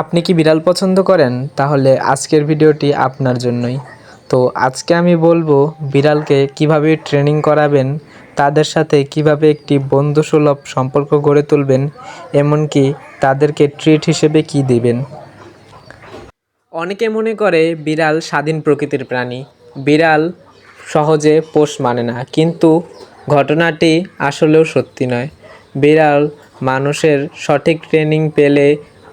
আপনি কি বিড়াল পছন্দ করেন? তাহলে আজকের ভিডিওটি আপনার জন্যই। তো আজকে আমি বলব বিড়ালকে কীভাবে ট্রেনিং করাবেন, তাদের সাথে কীভাবে একটি বন্ধুসুলভ সম্পর্ক গড়ে তুলবেন, এমনকি তাদেরকে ট্রিট হিসেবে কি দিবেন। অনেকে মনে করে বিড়াল স্বাধীন প্রকৃতির প্রাণী। বিড়াল সহজে পোষ মানে না, কিন্তু ঘটনাটি আসলেও সত্যি নয়। বিড়াল মানুষের সঠিক ট্রেনিং পেলে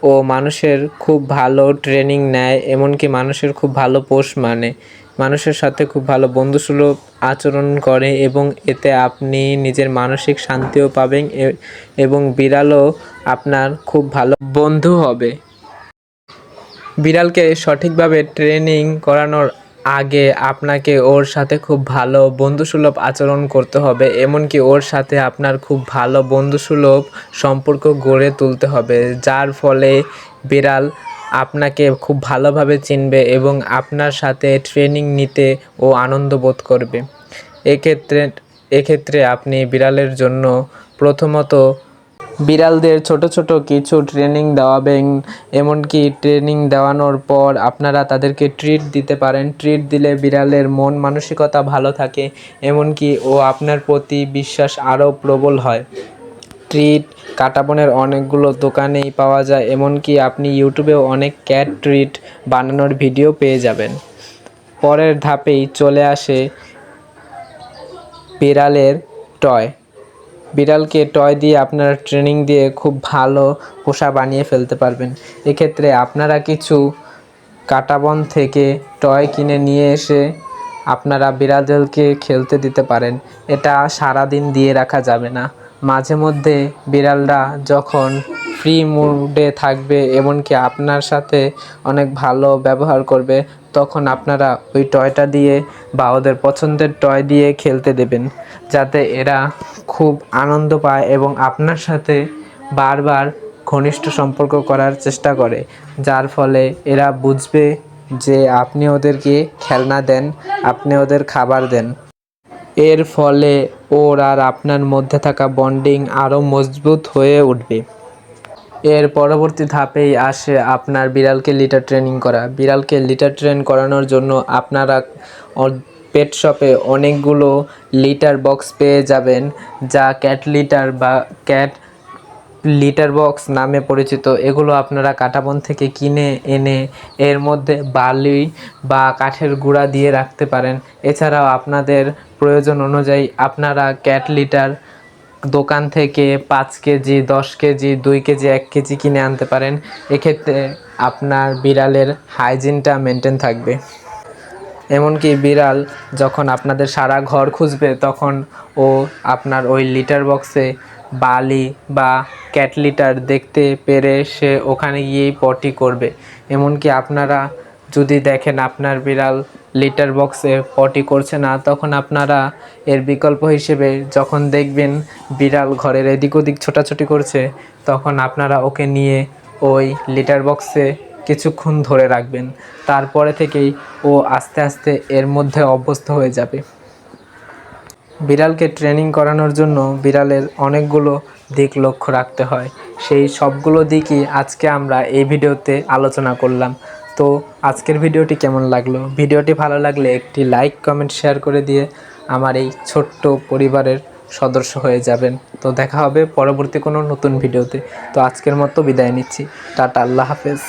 ও মানুষের খুব ভালো ট্রেনিং নেয়, এমনকি মানুষের খুব ভালো পোষ মানে। মানুষের সাথে খুব ভালো বন্ধুসুলভ আচরণ করে এবং এতে আপনি নিজের মানসিক শান্তিও পাবেন এবং বিড়ালও আপনার খুব ভালো বন্ধু হবে। বিড়ালকে সঠিকভাবে ট্রেনিং করানোর আগে আপনাকে ওর সাথে খুব ভালো বন্ধুসুলভ আচরণ করতে হবে, এমনকি ওর সাথে আপনার খুব ভালো বন্ধুসুলভ সম্পর্ক গড়ে তুলতে হবে, যার ফলে বিড়াল আপনাকে খুব ভালোভাবে চিনবে এবং আপনার সাথে ট্রেনিং নিতে ও আনন্দ বোধ করবে। এক্ষেত্রে এক্ষেত্রে আপনি বিড়ালের জন্য প্রথমত বিড়ালদের ছোট ছোট কিছু ট্রেনিং দেওয়াবেন, এমনকি ট্রেনিং দেওয়ানোর পর আপনারা তাদেরকে ট্রিট দিতে পারেন। ট্রিট দিলে বিড়ালের মন মানসিকতা ভালো থাকে, এমনকি ও আপনার প্রতি বিশ্বাস আরও প্রবল হয়। ট্রিট কাটাবনের অনেকগুলো দোকানেই পাওয়া যায়, এমনকি আপনি ইউটিউবেও অনেক ক্যাট ট্রিট বানানোর ভিডিও পেয়ে যাবেন। পরের ধাপেই চলে আসে বিড়ালের টয় বিড়ালকে টয় দিয়ে আপনারা ট্রেনিং দিয়ে খুব ভালো পোষা বানিয়ে ফেলতে পারবেন। এক্ষেত্রে আপনারা কিছু কাটাবন থেকে টয় কিনে নিয়ে এসে আপনারা বিড়ালদেরকে খেলতে দিতে পারেন। এটা সারাদিন দিয়ে রাখা যাবে না। মাঝে মধ্যে বিড়ালরা যখন ফ্রি মুডে থাকবে, এমনকি আপনার সাথে অনেক ভালো ব্যবহার করবে, তখন আপনারা ওই টয়টা দিয়ে বা ওদের পছন্দের টয় দিয়ে খেলতে দেবেন, যাতে এরা খুব আনন্দ পায় এবং আপনার সাথে বারবার ঘনিষ্ঠ সম্পর্ক করার চেষ্টা করে, যার ফলে এরা বুঝবে যে আপনি ওদেরকে খেলনা দেন, আপনি ওদের খাবার দেন। এর ফলে ওর আর আপনার মধ্যে থাকা বন্ডিং আরও মজবুত হয়ে উঠবে। এর পরবর্তী ধাপেই আসে আপনার বিড়ালকে লিটার ট্রেনিং করা। বিড়ালকে লিটার ট্রেন করানোর জন্য আপনারা পেট শপে অনেকগুলো লিটার বক্স পেয়ে যাবেন, যা ক্যাট লিটার বা ক্যাট লিটার বক্স নামে পরিচিত। এগুলো আপনারা কাটাবন থেকে কিনে এনে এর মধ্যে বালি বা কাঠের গুঁড়া দিয়ে রাখতে পারেন। এছাড়াও আপনাদের প্রয়োজন অনুযায়ী আপনারা ক্যাট লিটার দোকান থেকে পাঁচ কেজি, দশ কেজি, দুই কেজি, এক কেজি কিনে আনতে পারেন। এক্ষেত্রে আপনার বিড়ালের হাইজিনটা মেনটেন থাকবে। এমনকি বিড়াল যখন আপনাদের সারা ঘর খুঁজবে, তখন ও আপনার ওই লিটার বক্সে বালি বা ক্যাট লিটার দেখতে পেরে সে ওখানে গিয়েই পটি করবে। এমনকি আপনারা যদি দেখেন আপনার বিড়াল লিটার বক্সে পটি করছে না, তখন আপনারা এর বিকল্প হিসেবে যখন দেখবেন বিড়াল ঘরের এদিক ওদিক ছোটাছুটি করছে, তখন আপনারা ওকে নিয়ে ওই লিটার বক্সে কিছুক্ষণ ধরে রাখবেন। তারপরে থেকেই ও আস্তে আস্তে এর মধ্যে অভ্যস্ত হয়ে যাবে। বিড়ালকে ট্রেনিং করানোর জন্য বিড়ালের অনেকগুলো দিক লক্ষ্য রাখতে হয়। সেই সবগুলো দিকই আজকে আমরা এই ভিডিওতে আলোচনা করলাম। তো আজকের ভিডিওটি কেমন লাগল? ভিডিওটি ভালো লাগলে একটি লাইক, কমেন্ট, শেয়ার করে দিয়ে আমার এই ছোট্ট পরিবারের সদস্য হয়ে যাবেন। তো দেখা হবে পরবর্তী কোনো নতুন ভিডিওতে। তো আজকের মতো বিদায় নিচ্ছি। টাটা, আল্লাহ হাফেজ।